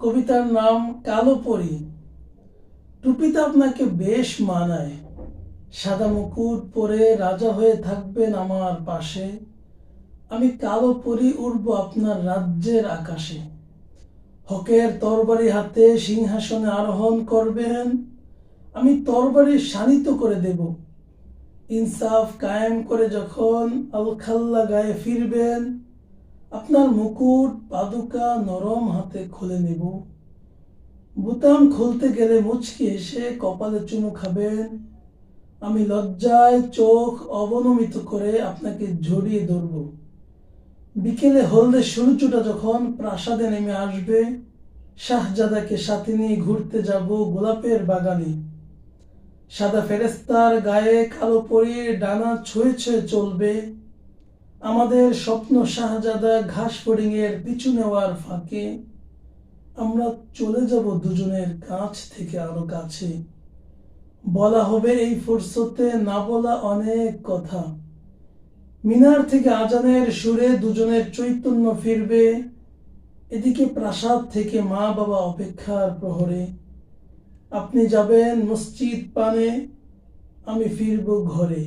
কবিতার নাম কালো পরি। টুপিতে আপনাকে বেশ মানায়। সাদা মুকুট পরে রাজা হয়ে থাকবেন আমার পাশে। আমি কালো পরি উড়ব আপনার রাজ্যের আকাশে। হকের তরবারি হাতে সিংহাসনে আরোহণ করবেন। আমি তরবারি শানিত করে দেব। ইনসাফ কায়েম করে যখন আলখাল্লা গায়ে ফিরবেন আপনার মুকুট, পাদুকা নরম হাতে খুলে নেব। বুতাম খুলতে গেলে মুচকি এসে কপালে চুমু খাবেন। আমি লজ্জায় চোখ অবনমিত করে আপনাকে জড়িয়ে ধরব। বিকেলে হলদে সূর্যটা যখন প্রাসাদে নেমে আসবে, শাহজাদাকে সাথে নিয়ে ঘুরতে যাব গোলাপের বাগানে। সাদা ফেরেস্তার গায়ে কালো পরিয়ে ডানা ছুঁয়ে ছুঁয়ে চলবে। আমাদের স্বপ্ন শাহজাদা ঘাস ফড়িংয়ের পিছু নেওয়ার ফাঁকে আমরা চলে যাব দুজনের কাছ থেকে আরও কাছে। বলা হবে এই ফুরসতে না বলা অনেক কথা। মিনার থেকে আজানের সুরে দুজনের চৈতন্য ফিরবে। এদিকে প্রাসাদ থেকে মা বাবা অপেক্ষার প্রহরে। আপনি যাবেন মসজিদ পানে, আমি ফিরব ঘরে।